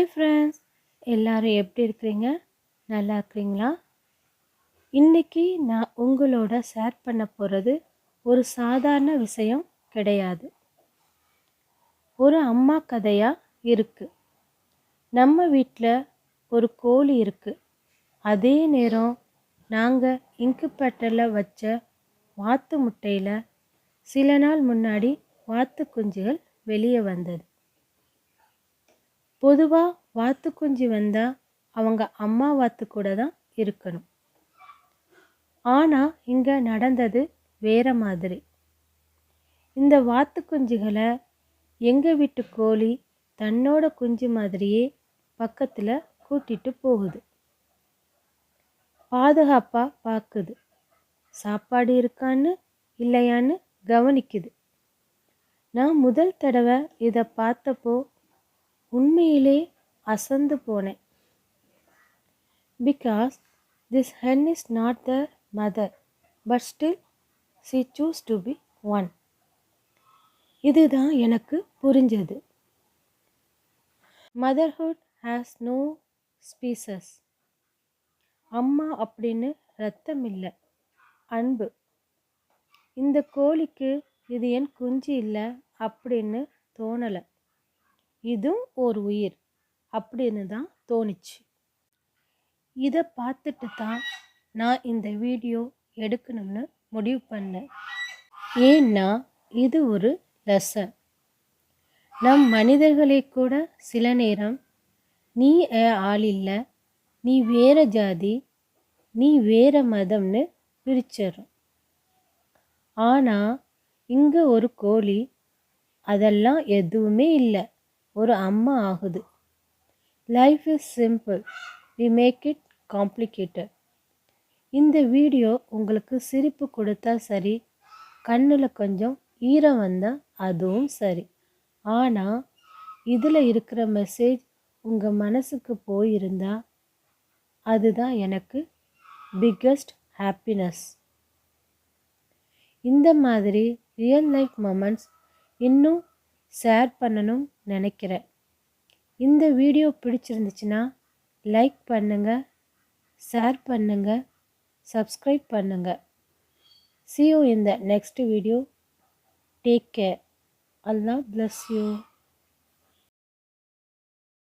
Hi friends எல்லோரும் எப்படி இருக்கிறீங்க? நல்லா இருக்கிறீங்களா? இன்றைக்கி நான் உங்களோட ஷேர் பண்ண போகிறது ஒரு சாதாரண விஷயம் கிடையாது. ஒரு அம்மா கதையாக இருக்குது நம்ம வீட்டில் ஒரு கோழி இருக்குது அதே நேரம் நாங்கள் இன்குபேட்டரில் வச்ச வாத்து முட்டையில் சில நாள் முன்னாடி வாத்து குஞ்சுகள் வெளியே வந்தது. பொதுவாக வாத்து குஞ்சு வந்தால் அவங்க அம்மா வாத்து கூட தான் இருக்கணும். ஆனால் இங்கே நடந்தது வேற மாதிரி. இந்த வாத்து குஞ்சுகளை எங்கள் வீட்டு கோழி தன்னோட குஞ்சு மாதிரியே பக்கத்தில் கூட்டிட்டு போகுது. பாதுகாப்பாக பார்க்குது சாப்பாடு இருக்கான்னு இல்லையான்னு கவனிக்குது. நான் முதல் தடவை இதை பார்த்தப்போ உண்மையிலே அசந்து போனேன். Because this hen is not the mother but still she chooses to be one இதுதான் எனக்கு புரிஞ்சது. மதர்ஹுட் ஹேஸ் நோ ஸ்பீசஸ் அம்மா அப்படின்னு ரத்தம் இல்லை அன்பு. இந்த கோழிக்கு இது என் குஞ்சு இல்லை அப்படின்னு தோணலை. இதுவும் ஒரு உயிர் அப்படின்னு தான் தோணுச்சு. இதை பார்த்துட்டு தான் நான் இந்த வீடியோ எடுக்கணும்னு முடிவு பண்ணேன். ஏன்னா இது ஒரு லெசன். நம் மனிதர்களை கூட சில நேரம் நீ ஆள் இல்லை நீ வேற ஜாதி நீ வேற மதம்னு பிரிச்சிடும் ஆனால் இங்கே ஒரு கோழி அதெல்லாம் எதுவுமே இல்லை. ஒரு அம்மா ஆகுது. Life is simple we make it complicated இந்த வீடியோ உங்களுக்கு சிரிப்பு கொடுத்தா சரி கண்ணில் கொஞ்சம் ஈரம் வந்தால் அதுவும் சரி. ஆனால் இதில் இருக்கிற மெசேஜ் உங்கள் மனசுக்கு போயிருந்தா அதுதான் எனக்கு பிக்கஸ்ட் ஹாப்பினஸ் இந்த மாதிரி ரியல் லைஃப் மொமெண்ட்ஸ் இன்னும் ஷேர் பண்ணணும் நினைக்கிறேன். இந்த வீடியோ பிடிச்சிருந்துச்சுன்னா லைக் பண்ணுங்கள் ஷேர் பண்ணுங்கள் சப்ஸ்கிரைப் பண்ணுங்கள் சி யூ இந்த next video take care Allah bless you